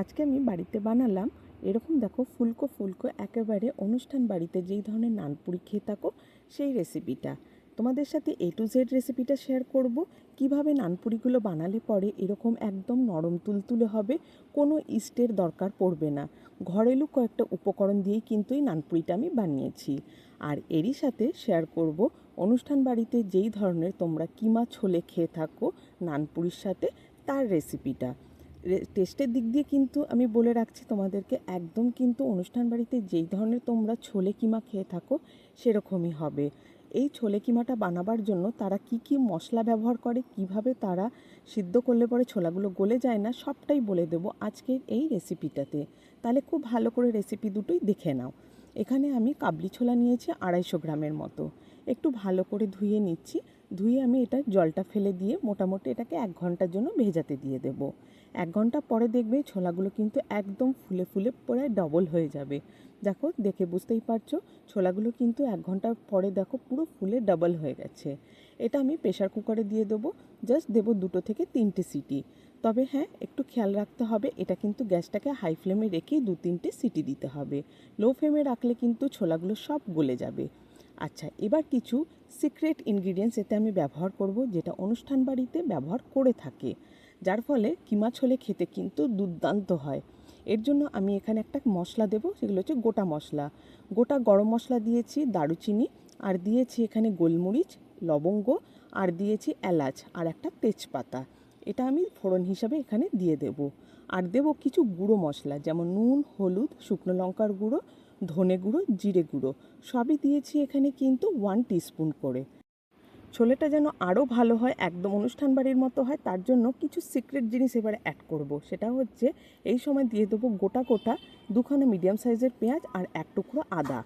আজকে আমি বাড়িতে বানালাম, এরকম দেখো ফুলকো ফুলকো একেবারে অনুষ্ঠান বাড়িতে যেই ধরনের নানপুরি খেয়ে থাকো, সেই রেসিপিটা তোমাদের সাথে এ টু জেড রেসিপিটা শেয়ার করব, কীভাবে নানপুরিগুলো বানালে পরে এরকম একদম নরম তুলতুলে হবে, কোনো ইস্টের দরকার পড়বে না। ঘরেলু কয়েকটা উপকরণ দিয়েই কিন্তু এই নানপুরিটা আমি বানিয়েছি। আর এরই সাথে শেয়ার করব, অনুষ্ঠান বাড়িতে যেই ধরনের তোমরা কিমা ছোলে খেয়ে থাকো, নানপুরির সাথে তার রেসিপিটা টেস্টের দিক দিয়ে কিন্তু আমি বলে রাখছি তোমাদেরকে, একদম কিন্তু অনুষ্ঠান বাড়িতে যেই ধরনের তোমরা ছোলে কিমা খেয়ে থাকো, সেরকমই হবে। এই ছোলে কিমাটা বানাবার জন্য তারা কি কি মশলা ব্যবহার করে, কীভাবে তারা সিদ্ধ করলে পরে ছোলাগুলো গলে যায় না, সবটাই বলে দেবো আজকের এই রেসিপিটাতে তাহলে খুব ভালো করে রেসিপি দুটোই দেখে নাও। এখানে আমি কাবলি ছোলা নিয়েছি আড়াইশো গ্রামের মতো। একটু ভালো করে ধুয়ে নিচ্ছি। ধুয়ে আমি এটা জলটা ফেলে দিয়ে মোটামুটি এটাকে এক ঘণ্টার জন্য ভেজাতে দিয়ে দেব। এক ঘণ্টা পরে দেখবে ছোলাগুলো কিন্তু একদম ফুলে ফুলে পরে ডবল হয়ে যাবে। দেখো, দেখে বুঝতেই পারছ, ছোলাগুলো কিন্তু এক ঘণ্টা পরে দেখো পুরো ফুলে ডাবল হয়ে গেছে। এটা আমি প্রেশার কুকারে দিয়ে দেবো জাস্ট দেবো দুটো থেকে তিনটে সিটি। তবে হ্যাঁ একটু খেয়াল রাখতে হবে, এটা কিন্তু গ্যাসটাকে হাই ফ্লেমে রেখেই দু তিনটে সিটি দিতে হবে। লো ফ্লেমে রাখলে কিন্তু ছোলাগুলো সব গলে যাবে। আচ্ছা এবার কিছু সিক্রেট ইনগ্রিডিয়েন্টস এতে আমি ব্যবহার করব, যেটা অনুষ্ঠান বাড়িতে ব্যবহার করে থাকে। যার ফলে কিমা ছোলে খেতে কিন্তু দুর্দান্ত হয়। এর জন্য আমি এখানে একটা মশলা দেবো, সেগুলো হচ্ছে গোটা মশলা। গোটা গরম মশলা দিয়েছি দারুচিনি, আর দিয়েছি এখানে গোলমরিচ, লবঙ্গ, আর দিয়েছি এলাচ, আর একটা তেজপাতা। এটা আমি ফোড়ন হিসাবে এখানে দিয়ে দেব। আর দেব কিছু গুঁড়ো মশলা, যেমন নুন, হলুদ, শুকনো লঙ্কার গুঁড়ো ধনে গুঁড়ো, জিরে গুঁড়ো, সবই দিয়েছি এখানে কিন্তু ওয়ান টিস্পুন করে। ছোলেটা যেন আরও ভালো হয়, একদম অনুষ্ঠান বাড়ির মতো হয়, তার জন্য কিছু সিক্রেট জিনিস এবারে অ্যাড করব। সেটা হচ্ছে, এই সময় দিয়ে দেবো গোটা গোটা, দুখানা মিডিয়াম সাইজের পেঁয়াজ আর এক টুকরো আদা।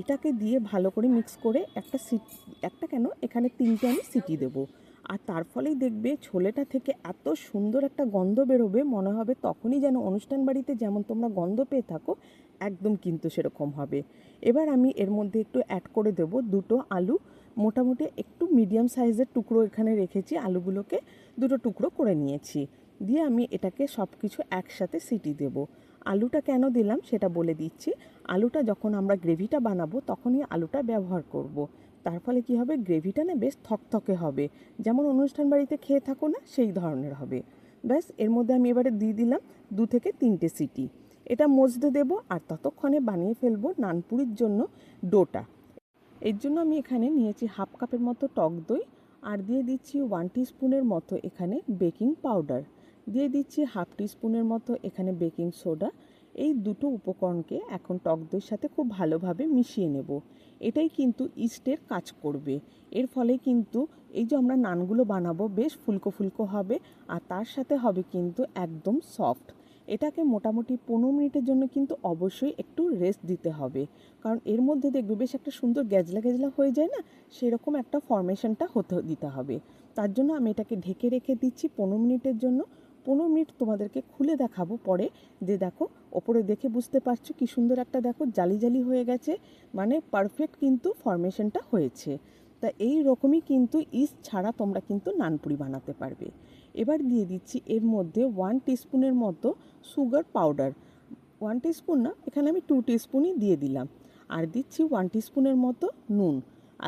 এটাকে দিয়ে ভালো করে মিক্স করে একটা সিট একটা কেন, এখানে তিনটে আমি সিটি দেবো। আর তার ফলেই দেখবে ছোলেটা থেকে এত সুন্দর একটা গন্ধ বেরোবে, মনে হবে তখনই যেন অনুষ্ঠান বাড়িতে যেমন তোমরা গন্ধ পেয়ে থাকো, একদম কিন্তু সেরকম হবে। এবার আমি এর মধ্যে একটু অ্যাড করে দেবো দুটো আলু। মোটামুটি একটু মিডিয়াম সাইজের টুকরো এখানে রেখেছি, আলুগুলোকে দুটো টুকরো করে নিয়েছি। দিয়ে আমি এটাকে সব কিছু একসাথে সিটি দেব। আলুটা কেন দিলাম সেটা বলে দিচ্ছি। আলুটা যখন আমরা গ্রেভিটা বানাবো তখনই আলুটা ব্যবহার করব। তার ফলে কি হবে? গ্রেভিটা না বেশ থকথকে হবে। যেমন অনুষ্ঠান বাড়িতে খেয়ে থাকো না, সেই ধরনের হবে। ব্যাস, এর মধ্যে আমি এবারে দিয়ে দিলাম দু থেকে তিনটে সিটি। এটা মজতে দেবো আর ততক্ষণে বানিয়ে ফেলব নানপুরির জন্য ডোটা। এর জন্য আমি এখানে নিয়েছি হাফ কাপের মতো টক দই আর দিয়ে দিচ্ছি ওয়ান স্পুনের মতো এখানে বেকিং পাউডার দিয়ে দিচ্ছি হাফ স্পুনের মতো এখানে বেকিং সোডা এই দুটো উপকরণকে এখন টক দইয়ের সাথে খুব ভালোভাবে মিশিয়ে নেব। এটাই কিন্তু ইস্টের কাজ করবে। এর ফলে কিন্তু এই যে আমরা নানগুলো বানাবো, বেশ ফুলকো ফুলকো হবে আর তার সাথে হবে কিন্তু একদম সফট। এটাকে মোটামুটি পনেরো মিনিটের জন্য কিন্তু অবশ্যই একটু রেস্ট দিতে হবে। কারণ এর মধ্যে দেখবে বেশ একটা সুন্দর গ্যাজলা গ্যাজলা হয়ে যায় না? সেরকম একটা ফরমেশনটা হতে দিতে হবে। তার জন্য আমি এটাকে ঢেকে রেখে দিচ্ছি পনেরো মিনিটের জন্য। পনেরো মিনিট তোমাদেরকে খুলে দেখাবো পরে। যে দেখো, ওপরে দেখে বুঝতে পারছ কি সুন্দর একটা দেখো, জালি জালি হয়ে গেছে মানে পারফেক্ট কিন্তু ফরমেশনটা হয়েছে। তা এই রকমই কিন্তু ইস্ট ছাড়া তোমরা কিন্তু নানপুরি বানাতে পারবে। এবার দিয়ে দিচ্ছি এর মধ্যে ওয়ান টিস্পুনের মতো সুগার পাউডার ওয়ান টিস্পুন না, এখানে আমি টু টিস্পুনই দিয়ে দিলাম। আর দিচ্ছি ওয়ান টিস্পুনের মতো নুন।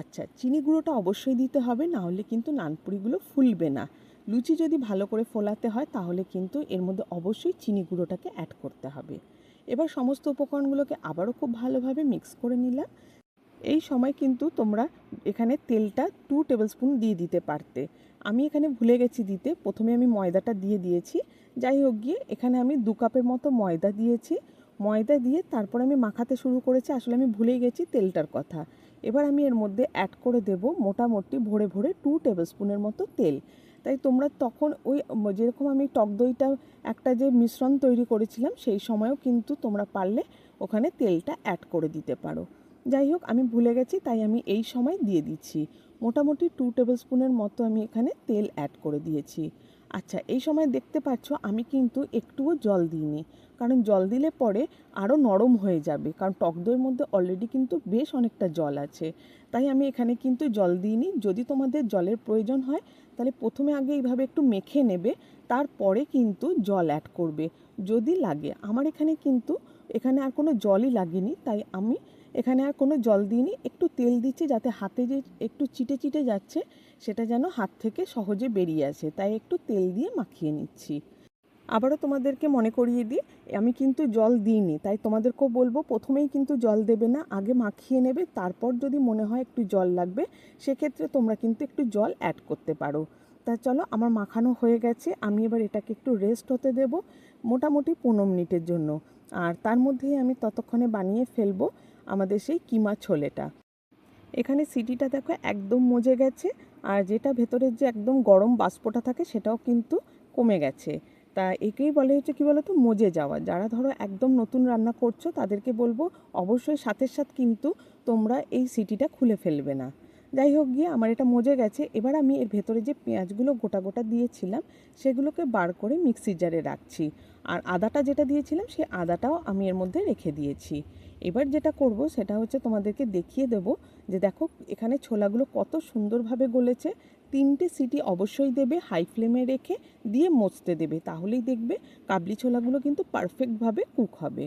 আচ্ছা চিনি গুঁড়োটা অবশ্যই দিতে হবে, না হলে কিন্তু নানপুরিগুলো ফুলবে না। লুচি যদি ভালো করে ফোলাতে হয়, তাহলে কিন্তু এর মধ্যে অবশ্যই চিনি গুঁড়োটাকে অ্যাড করতে হবে। এবার সমস্ত উপকরণগুলোকে আবারও খুব ভালোভাবে মিক্স করে নিলাম। এই সময় কিন্তু তোমরা এখানে তেলটা টু টেবিলস্পুন দিয়ে দিতে পারতে। আমি এখানে ভুলে গেছি দিতে। প্রথমে আমি ময়দাটা দিয়ে দিয়েছি। যাই হোক, গিয়ে এখানে আমি দু কাপের মতো ময়দা দিয়েছি। ময়দা দিয়ে তারপর আমি মাখাতে শুরু করেছি। আসলে আমি ভুলেই গেছি তেলটার কথা। এবার আমি এর মধ্যে অ্যাড করে দেব মোটামুটি ভরে ভরে টু টেবিলস্পুনের মতো তেল। তাই তোমরা তখন ওই যেরকম আমি টক দইটা একটা যে মিশ্রণ তৈরি করেছিলাম, সেই সময়ও কিন্তু তোমরা পারলে ওখানে তেলটা অ্যাড করে দিতে পারো। যাই হোক, আমি ভুলে গেছি, তাই আমি এই সময় দিয়ে দিচ্ছি। মোটামুটি টু টেবিল স্পুনের মতো আমি এখানে তেল অ্যাড করে দিয়েছি। আচ্ছা এই সময় দেখতে পাচ্ছ আমি কিন্তু একটুও জল দিইনি। কারণ জল দিলে পরে আরও নরম হয়ে যাবে। কারণ টক দইয়ের মধ্যে অলরেডি কিন্তু বেশ অনেকটা জল আছে। তাই আমি এখানে কিন্তু জল দিইনি। যদি তোমাদের জলের প্রয়োজন হয়, তাহলে প্রথমে আগে এইভাবে একটু মেখে নেবে, তারপরে কিন্তু জল অ্যাড করবে। যদি লাগে, আমার এখানে কিন্তু, এখানে আর কোনো জলই লাগেনি। তাই আমি এখানে আর কোনো জল দিইনি। একটু তেল দিচ্ছি যাতে হাতে যে একটু চিটে চিটে যাচ্ছে, সেটা যেন হাত থেকে সহজে বেরিয়ে আসে। তাই একটু তেল দিয়ে মাখিয়ে নিচ্ছি। আবারও তোমাদেরকে মনে করিয়ে দিই, আমি কিন্তু জল দিইনি। তাই তোমাদেরকেও বলব, প্রথমেই কিন্তু জল দেবে না, আগে মাখিয়ে নেবে, তারপর যদি মনে হয় একটু জল লাগবে, সেক্ষেত্রে তোমরা কিন্তু একটু জল অ্যাড করতে পারো। তা চলো, আমার মাখানো হয়ে গেছে, আমি এবার এটাকে একটু রেস্ট হতে দেব, মোটামুটি পনেরো মিনিটের জন্য। আর তার মধ্যেই আমি ততক্ষণে বানিয়ে ফেলব। আমাদের সেই কিমা ছোলেটা। এখানে সিটিটা দেখো একদম মজে গেছে, আর যেটা ভেতরের যে একদম গরম বাষ্পটা থাকে সেটাও কিন্তু কমে গেছে। তা একেই বলে হচ্ছে কী বলো তো মজে যাওয়া। যারা ধরো একদম নতুন রান্না করছ, তাদেরকে বলব অবশ্যই সাথে সাথে কিন্তু তোমরা এই সিটিটা খুলে ফেলবে না। যাই হোক গিয়ে আমার এটা মজে গেছে। এবার আমি এর ভেতরে যে পেঁয়াজগুলো গোটা গোটা দিয়েছিলাম, সেগুলোকে বার করে মিক্সির জারে রাখছি। আর আদাটা যেটা দিয়েছিলাম, সেই আদাটাও আমি এর মধ্যে রেখে দিয়েছি। এবার যেটা করব, সেটা হচ্ছে তোমাদেরকে দেখিয়ে দেব যে দেখো, এখানে ছোলাগুলো কত সুন্দরভাবে গলেছে। তিনটে সিটি অবশ্যই দেবে, হাই ফ্লেমে রেখে দিয়ে মচতে দেবে। তাহলেই দেখবে কাবলি ছোলাগুলো কিন্তু পারফেক্টভাবে কুক হবে।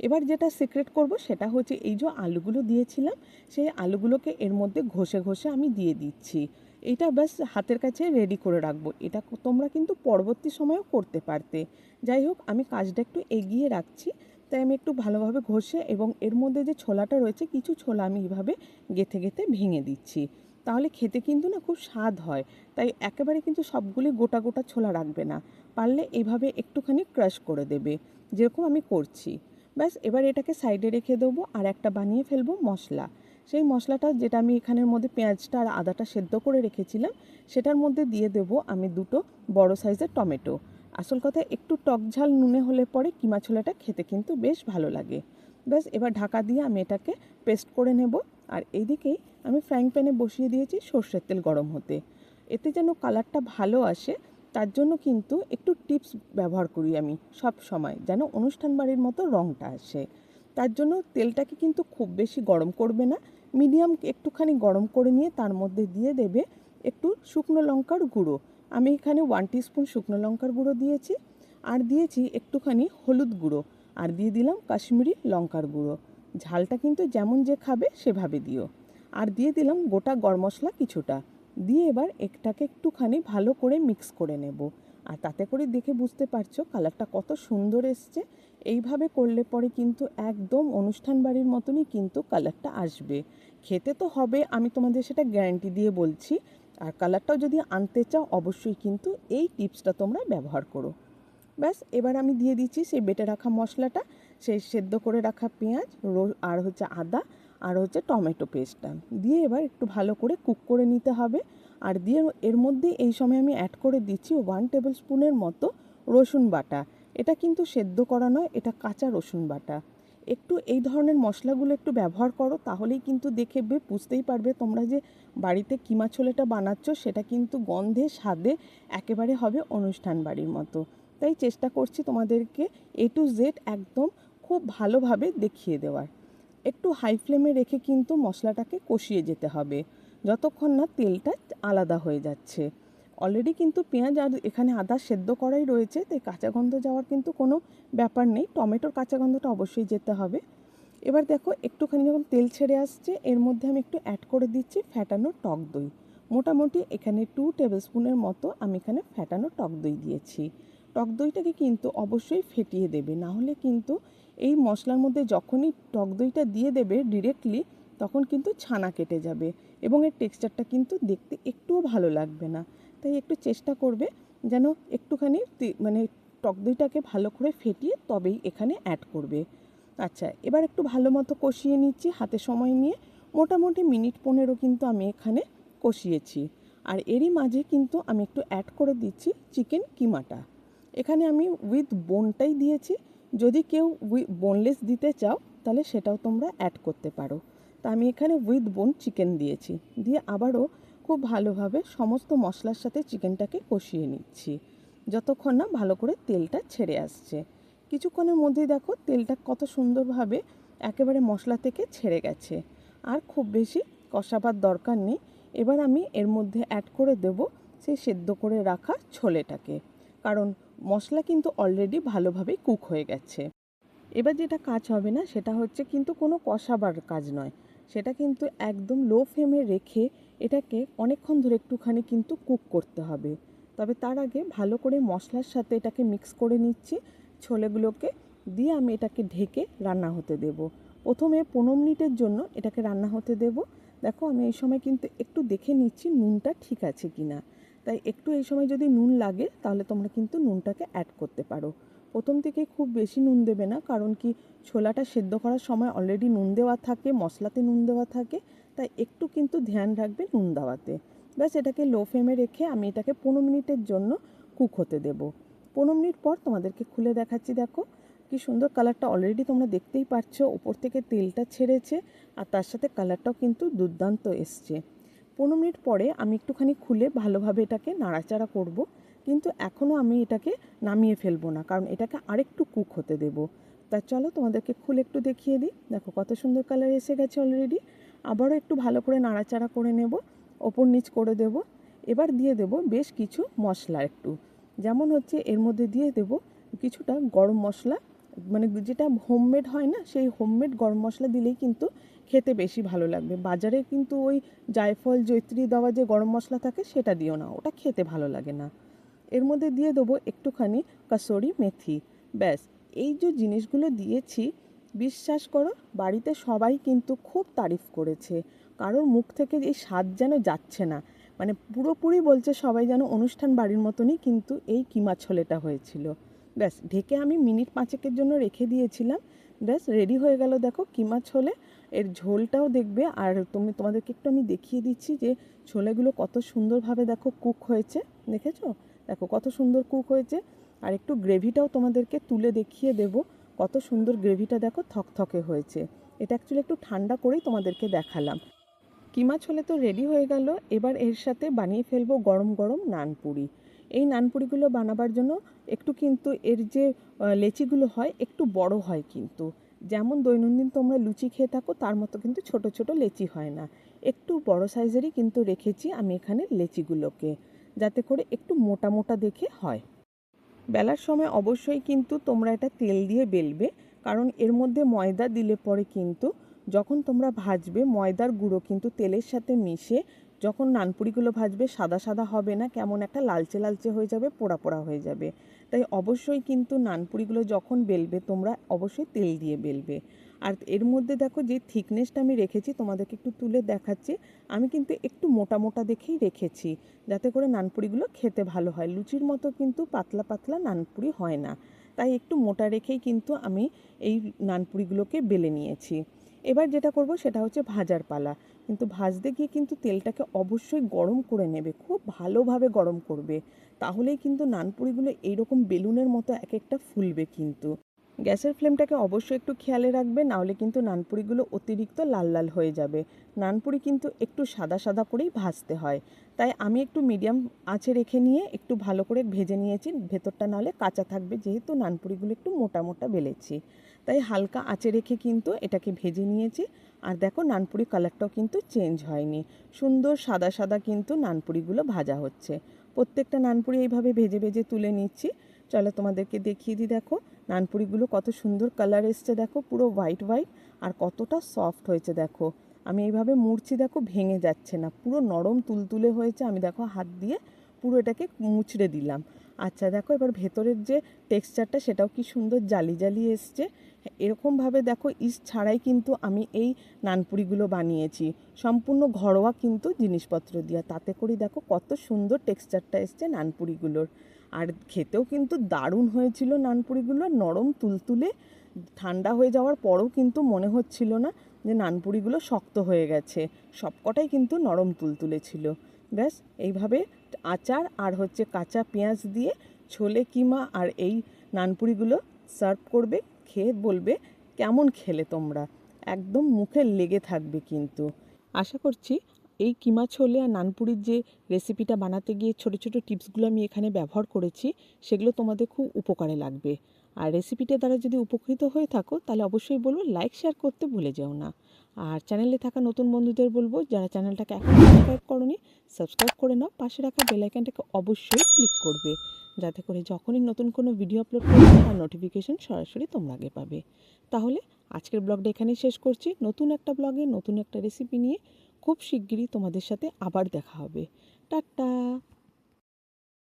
এবার যেটা সিক্রেট করব, সেটা হচ্ছে এই যে আলুগুলো দিয়েছিলাম, সেই আলুগুলোকে এর মধ্যে ঘষে ঘষে আমি দিয়ে দিচ্ছি। এইটা ব্যাস হাতের কাছে রেডি করে রাখব। এটা তোমরা কিন্তু পরবর্তী সময়েও করতে পারতে। যাই হোক, আমি কাজটা একটু এগিয়ে রাখছি। তাই আমি একটু ভালোভাবে ঘষে এবং এর মধ্যে যে ছোলাটা রয়েছে, কিছু ছোলা আমি এইভাবে গেথে গেথে ভেঙে দিচ্ছি। তাহলে খেতে কিন্তু না খুব স্বাদ হয়। তাই একেবারে কিন্তু সবগুলি গোটা গোটা ছোলা রাখবে না। পারলে এভাবে একটুখানি ক্রাশ করে দেবে। যেরকম আমি করছি। ব্যাস, এবার এটাকে সাইডে রেখে দেবো আর একটা বানিয়ে ফেলব মশলা। সেই মশলাটা যেটা আমি এখানের মধ্যে পেঁয়াজটা আর আদাটা সেদ্ধ করে রেখেছিলাম, সেটার মধ্যে দিয়ে দেবো আমি দুটো বড় সাইজের টমেটো। আসল কথা, একটু টক ঝাল নুনে হলে পরে কিমা ছোলাটা খেতে কিন্তু বেশ ভালো লাগে। ব্যাস, এবার ঢাকা দিয়ে আমি এটাকে পেস্ট করে নেব। আর এইদিকেই আমি ফ্রাইং প্যানে বসিয়ে দিয়েছি সর্ষের তেল গরম হতে। এতে যেন কালারটা ভালো আসে, তার জন্য কিন্তু একটু টিপস ব্যবহার করি আমি সব সময়, যেন অনুষ্ঠান বাড়ির মতো রঙটা আসে। তার জন্য তেলটাকে কিন্তু খুব বেশি গরম করবে না মিডিয়াম একটুখানি গরম করে নিয়ে তার মধ্যে দিয়ে দেবে একটু শুকনো লঙ্কার গুঁড়ো। আমি এখানে ওয়ান টিস্পুন শুকনো লঙ্কার গুঁড়ো দিয়েছি। আর দিয়েছি একটুখানি হলুদ গুঁড়ো। আর দিয়ে দিলাম কাশ্মীরি লঙ্কার গুঁড়ো। ঝালটা কিন্তু যেমন যে খাবে সেভাবে দিও। আর দিয়ে দিলাম গোটা গরম মশলা কিছুটা। দিয়ে এবার একটাকে একটুখানি ভালো করে মিক্স করে নেব। আর তাতে করে দেখে বুঝতে পারছ কালারটা কত সুন্দর এসছে। এইভাবে করলে পরে কিন্তু একদম অনুষ্ঠান বাড়ির মতনই কিন্তু কালারটা আসবে। খেতে তো হবে, আমি তোমাদের সেটা গ্যারান্টি দিয়ে বলছি। আর কালারটাও যদি আনতে চাও, অবশ্যই কিন্তু এই টিপসটা তোমরা ব্যবহার করো। ব্যাস, এবার আমি দিয়ে দিচ্ছি সেই বেটে রাখা মশলাটা, সেই সেদ্ধ করে রাখা পেঁয়াজ আর হচ্ছে আদা, আর হচ্ছে টমেটো পেস্টটা দিয়ে এবার একটু ভালো করে কুক করে নিতে হবে। আর দিয়ে এর মধ্যে এই সময় আমি অ্যাড করে দিচ্ছি ওয়ান টেবিল স্পুনের মতো রসুন বাটা। এটা কিন্তু সেদ্ধ করা নয়, এটা কাঁচা রসুন বাটা। একটু এই ধরনের মশলাগুলো একটু ব্যবহার করো, তাহলেই কিন্তু দেখে বুঝতেই পারবে তোমরা যে বাড়িতে কিমা ছোলেটা বানাচ্ছ, সেটা কিন্তু গন্ধে, স্বাদে একেবারে হবে অনুষ্ঠান বাড়ির মতো। তাই চেষ্টা করছি তোমাদেরকে এ টু জেড একদম খুব ভালোভাবে দেখিয়ে দেওয়ার। একটু হাই ফ্লেমে রেখে কিন্তু মশলাটাকে কষিয়ে যেতে হবে। যতক্ষণ না তেলটা আলাদা হয়ে যাচ্ছে। অলরেডি কিন্তু পেঁয়াজ আর এখানে আদা সেদ্ধ করাই রয়েছে, তাই কাঁচা গন্ধ যাওয়ার কিন্তু কোনো ব্যাপার নেই। টমেটোর কাঁচা গন্ধটা অবশ্যই যেতে হবে। এবার দেখো, একটুখানি যখন তেল ছেড়ে আসছে, এর মধ্যে আমি একটু অ্যাড করে দিচ্ছি ফ্যাটানো টক দই। মোটামুটি এখানে টু টেবিল স্পুনের মতো আমি এখানে ফ্যাটানো টক দই দিয়েছি। টক দইটাকে কিন্তু অবশ্যই ফেটিয়ে দেবে, না হলে কিন্তু এই মশলার মধ্যে যখনই টক দইটা দিয়ে দেবে ডিরেক্টলি তখন কিন্তু ছানা কেটে যাবে এবং এর টেক্সচারটা কিন্তু দেখতে একটুও ভালো লাগবে না। তাই একটু চেষ্টা করবে যেন একটুখানি মানে টক দইটাকে ভালো করে ফেটিয়ে তবেই এখানে অ্যাড করবে। আচ্ছা এবার একটু ভালো মতো কষিয়ে নিচ্ছি, হাতে সময় নিয়ে। মোটামুটি মিনিট পনেরো কিন্তু আমি এখানে কষিয়েছি। আর এরই মাঝে কিন্তু আমি একটু অ্যাড করে দিচ্ছি চিকেন কিমাটা। এখানে আমি উইথ বোনটাই দিয়েছি। যদি কেউ বোনলেস দিতে চাও, তাহলে সেটাও তোমরা অ্যাড করতে পারো। আমি এখানে উইথ বোন চিকেন দিয়েছি। দিয়ে আবারও খুব ভালোভাবে সমস্ত মশলার সাথে চিকেনটাকে কষিয়ে নিচ্ছি। যতক্ষণ না ভালো করে তেলটা ছেড়ে আসছে। কিছুক্ষণের মধ্যেই দেখো তেলটা কত সুন্দরভাবে একেবারে মশলা থেকে ছেড়ে গেছে। আর খুব বেশি কষাবার দরকার নেই। এবার আমি এর মধ্যে অ্যাড করে দেব সেই সেদ্ধ করে রাখা ছোলেটাকে। কারণ মশলা কিন্তু অলরেডি ভালোভাবে কুক হয়ে গেছে। এবার যেটা কাজ হবে না সেটা হচ্ছে কিন্তু কোনো কষাবার কাজ নয়। সেটা কিন্তু একদম লো ফ্লেমে রেখে এটাকে অনেকক্ষণ ধরে একটুখানি কিন্তু কুক করতে হবে। তবে তার আগে ভালো করে মশলার সাথে এটাকে মিক্স করে নিচ্ছি। ছোলেগুলোকে দিয়ে আমি এটাকে ঢেকে রান্না হতে দেব। প্রথমে পনেরো মিনিটের জন্য এটাকে রান্না হতে দেব। দেখো আমি এই সময় কিন্তু একটু দেখে নিচ্ছি নুনটা ঠিক আছে কি না তাই একটু এই সময় যদি নুন লাগে, তাহলে তোমরা কিন্তু নুনটাকে অ্যাড করতে পারো। প্রথম থেকে খুব বেশি নুন দেবে না, কারণ কি ছোলাটা সেদ্ধ করার সময় অলরেডি নুন দেওয়া থাকে, মশলাতে নুন দেওয়া থাকে, তাই একটু কিন্তু ধ্যান রাখবে নুন দেওয়াতে। ব্যাস, এটাকে লো ফ্লেমে রেখে আমি এটাকে পনেরো মিনিটের জন্য কুক হতে দেব। পনেরো মিনিট পর তোমাদেরকে খুলে দেখাচ্ছি, দেখো। কি সুন্দর কালারটা অলরেডি তোমরা দেখতেই পাচ্ছ ওপর থেকে তেলটা ছেড়েছে, আর তার সাথে কালারটাও কিন্তু দুর্দান্ত এসছে। পনেরো মিনিট পরে আমি একটুখানি খুলে ভালোভাবে এটাকে নাড়াচাড়া করব। কিন্তু এখনও আমি এটাকে নামিয়ে ফেলব না, কারণ এটাকে আরেকটু কুক হতে দেব। তা চলো তোমাদেরকে খুলে একটু দেখিয়ে দিই। দেখো কত সুন্দর কালার এসে গেছে অলরেডি আবারও একটু ভালো করে নাড়াচাড়া করে নেব, ওপর নিচ করে দেব। এবার দিয়ে দেব বেশ কিছু মশলা একটু। যেমন হচ্ছে এর মধ্যে দিয়ে দেব কিছুটা গরম মশলা। মানে যেটা হোমমেড হয় না, সেই হোমমেড গরম মশলা দিলেই কিন্তু খেতে বেশি ভালো লাগবে। বাজারে কিন্তু ওই জায়ফল জৈত্রী দেওয়া যে গরম মশলা থাকে সেটা দিও না, ওটা খেতে ভালো লাগে না। এর মধ্যে দিয়ে দেবো একটুখানি কাসরি মেথি। ব্যাস, এই যে জিনিসগুলো দিয়েছি, বিশ্বাস করো বাড়িতে সবাই কিন্তু খুব তারিফ করেছে। কারোর মুখ থেকে এই স্বাদ যেন যাচ্ছে না। মানে পুরোপুরি বলছে সবাই যেন অনুষ্ঠান বাড়ির মতনই কিন্তু এই কিমা ছোলেটা হয়েছিল। ব্যাস, ঢেকে আমি মিনিট পাঁচেকের জন্য রেখে দিয়েছিলাম। ব্যাস রেডি হয়ে গেল। দেখো কিমা ছোলে এর ঝোলটাও দেখবে। আর তুমি, তোমাদেরকে একটু আমি দেখিয়ে দিচ্ছি যে ছোলেগুলো কত সুন্দরভাবে দেখো কুক হয়েছে। দেখেছ? দেখো কত সুন্দর কুক হয়েছে। আর একটু গ্রেভিটাও তোমাদেরকে তুলে দেখিয়ে দেব। কত সুন্দর গ্রেভিটা দেখো থকথকে হয়েছে। এটা অ্যাকচুয়ালি একটু ঠান্ডা করেই তোমাদেরকে দেখালাম। কিমা ছোলে তো রেডি হয়ে গেল। এবার এর সাথে বানিয়ে ফেলব গরম গরম নানপুরি এই নানপুরিগুলো বানাবার জন্য একটু কিন্তু এর যে লেচিগুলো হয় একটু বড় হয় কিন্তু। যেমন দৈনন্দিন তোমরা লুচি খেয়ে থাকো, তার মতো কিন্তু ছোট ছোট লেচি হয় না। একটু বড় সাইজেরই কিন্তু রেখেছি আমি এখানে লেচিগুলোকে, যাতে করে একটু মোটা মোটা দেখে হয়। বেলার সময় অবশ্যই কিন্তু তোমরা এটা তেল দিয়ে বেলবে, কারণ এর মধ্যে ময়দা দিলে পরে কিন্তু যখন তোমরা ভাজবে, ময়দার গুঁড়ো কিন্তু তেলের সাথে মিশে যখন নানপুরিগুলো ভাজবে, সাদা সাদা হবে না, কেমন একটা লালচে লালচে হয়ে যাবে, পোড়া পোড়া হয়ে যাবে। তাই অবশ্যই কিন্তু নানপুরিগুলো যখন বেলবে, তোমরা অবশ্যই তেল দিয়ে বেলবে। আর এর মধ্যে দেখো যে থিকনেসটা আমি রেখেছি, তোমাদেরকে একটু তুলে দেখাচ্ছি। আমি কিন্তু একটু মোটা মোটা দেখেই রেখেছি, যাতে করে নানপুরিগুলো খেতে ভালো হয়। লুচির মতো কিন্তু পাতলা পাতলা নানপুরি হয় না। তাই একটু মোটা রেখেই কিন্তু আমি এই নানপুরিগুলোকে বেলে নিয়েছি। এবার যেটা করব সেটা হচ্ছে ভাজার পালা। কিন্তু ভাজতে গিয়ে কিন্তু তেলটাকে অবশ্যই গরম করে নেবে, খুব ভালোভাবে গরম করবে। তাহলেই কিন্তু নানপুরিগুলো এইরকম বেলুনের মতো এক একটা ফুলবে কিন্তু। গ্যাসের ফ্লেমটাকে অবশ্যই একটু খেয়ালে রাখবে, নাহলে কিন্তু নানপুরিগুলো অতিরিক্ত লাল লাল হয়ে যাবে। নানপুরি কিন্তু একটু সাদা সাদা করেই ভাজতে হয়। তাই আমি একটু মিডিয়াম আঁচে রেখে নিয়ে একটু ভালো করে ভেজে নিয়েছি। ভেতরটা নাহলে কাঁচা থাকবে, যেহেতু নানপুরিগুলো একটু মোটা মোটা বেলেছি। তাই হালকা আঁচে রেখে কিন্তু এটাকে ভেজে নিয়েছি। আর দেখো নানপুরি কালারটাও কিন্তু চেঞ্জ হয়নি। সুন্দর সাদা সাদা কিন্তু নানপুরিগুলো ভাজা হচ্ছে। প্রত্যেকটা নানপুরি এইভাবে ভেজে ভেজে তুলে নিচ্ছি। চলো তোমাদেরকে দেখিয়ে দিই, দেখো নানপুরিগুলো কত সুন্দর কালার এসছে, দেখো পুরো হোয়াইট হোয়াইট আর কতটা সফট হয়েছে, দেখো। আমি এইভাবে মুড়ছি, দেখো ভেঙে যাচ্ছে না, পুরো নরম তুলতুলে হয়েছে। আমি দেখো হাত দিয়ে পুরো এটাকে মুচড়ে দিলাম। আচ্ছা দেখো এবার ভেতরের যে টেক্সচারটা সেটাও কি সুন্দর জালি জালি এসছে। এরকমভাবে দেখো ইস্ট ছাড়াই কিন্তু আমি এই নানপুরিগুলো বানিয়েছি। সম্পূর্ণ ঘরোয়া কিন্তু জিনিসপত্র দিয়ে। তাতে করে দেখো কত সুন্দর টেক্সচারটা এসছে নানপুরিগুলোর। আর খেতেও কিন্তু দারুণ হয়েছিল নানপুরিগুলো। নরম তুলতুলে ঠান্ডা হয়ে যাওয়ার পরও কিন্তু মনে হচ্ছিল না যে নানপুরিগুলো শক্ত হয়ে গেছে। সবকটাই কিন্তু নরম তুলতুলে ছিল। ব্যাস, এইভাবে আচার আর হচ্ছে কাঁচা পেঁয়াজ দিয়ে ছোলে কিমা আর এই নানপুরিগুলো সার্ভ করবে। খেয়ে বলবে, কেমন খেলে তোমরা? একদম মুখে লেগে থাকবে কিন্তু। আশা করছি এই কিমা ছোলে আর নানপুরির যে রেসিপিটা বানাতে গিয়ে ছোটো ছোটো টিপসগুলো আমি এখানে ব্যবহার করেছি, সেগুলো তোমাদের খুব উপকারে লাগবে। আর রেসিপিটা দ্বারা যদি উপকৃত হয়ে থাকো, তাহলে অবশ্যই বলব লাইক, শেয়ার করতে ভুলে যেও না। আর চ্যানেলে থাকা নতুন বন্ধুদের বলব, যারা চ্যানেলটাকে এখন সাবস্ক্রাইব করনি, সাবস্ক্রাইব করে নাও। পাশে রাখা বেল আইকনটাকে অবশ্যই ক্লিক করবে। যাতে করে যখনই নতুন কোনো ভিডিও আপলোড করবে তার নোটিফিকেশন সরাসরি তোমরা আগে পাবে। তাহলে আজকের ব্লগটা এখানেই শেষ করছি। নতুন একটা ব্লগে নতুন একটা রেসিপি নিয়ে খুব শিগগিরই তোমাদের সাথে আবার দেখা হবে। টাটা!